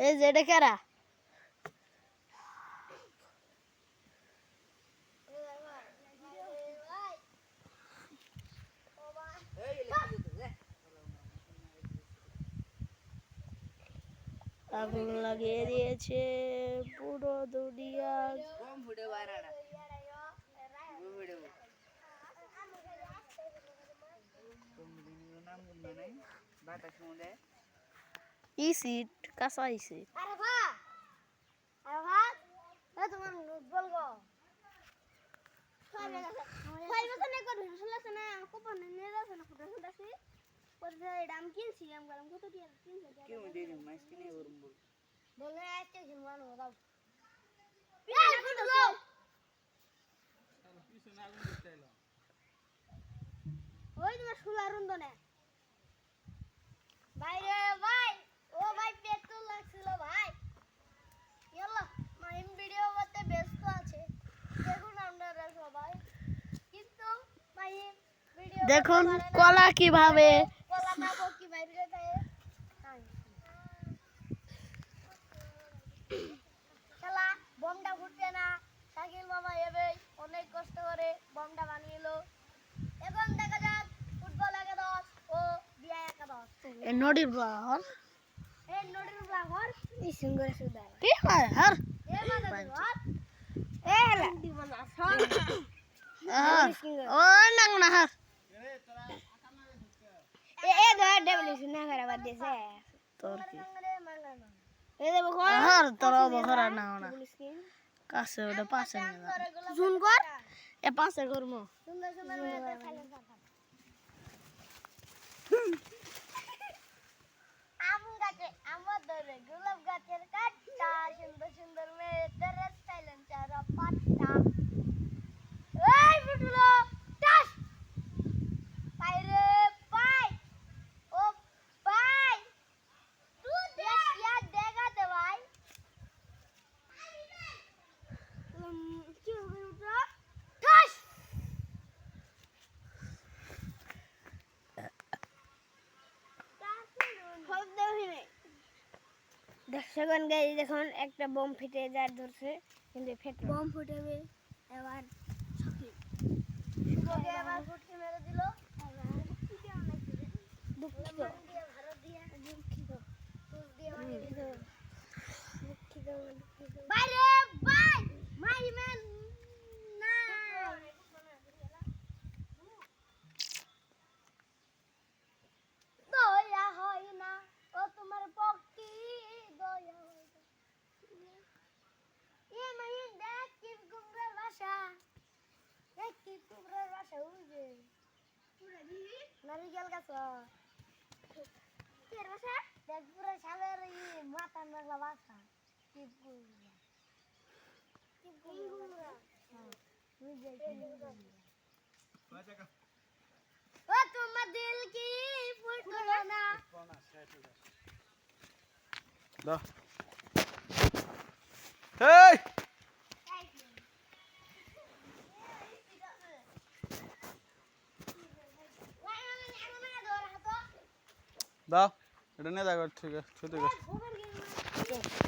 এই যে এটা কারা? আগুন লাগিয়ে দিয়েছে পুরো দুনিয়া। বাতাস ইসিট কাঁচা ইসিট আরে ভা আরে ভা এ তোমার বলব? ছয় বছর নেই করবি আছে না? কুপন নিয়ে যাচ্ছে না ফুটা ফুটা সি এটা আমি কিনছি আমি গরম কত দিয়ে কিনছি কেউ দিয়ে দিন মাইস কিনে ওরম বল বলে আসছে ঝিমবানো দাও। পিছনে ফুটো দাও ওই তোমার শুলা রুন্দ না ভাই! দেখুন কলা কীভাবে? বমটা ফুটবে না। শাকিল মামা এবে অনেক কষ্ট করে বমটা বানিয়েলো। এখন দেখা যাক ফুটবল একাদশ ও বিয়া একাদশ। ব্লাহর সুদা হয় হার এ মাথা ধর এ হেলা দিব না সব হার ও নাং না হার এ ধর ডবলি সুনা করে বাদ দিছে তোর কি? এ দেব কো হার তোর বখরা না। না কাছে ওটা পাশে নিয়ে জুন কর এ পাশে করব সুন্দর সুন্দর দর্শকগণ গাই দেখুন একটা বোম ফেটে যার ধরছে কিন্তু ফেটে বোম ফুটেবে এবার শুভকে আবার ফুটকে মেরে দিল। দুঃখিত। দুঃখিত দুঃখিত বাইরে বাই মাই ম্যান না দয়া হয় না ও তোমার পক্ষে দয়া হয় না এ মাই দেখ কি কুমড়ার বাসা দেখ কি বাসা ওই যে। নারিকেল গাছ দেখ, পুরো সালের মাথা মেঘলা বাসা। ও, তোমার দিল কি ফুটলো না? দাও এই! দাও এটা নিয়ে দেখো ঠিক আছে ঠিক আছে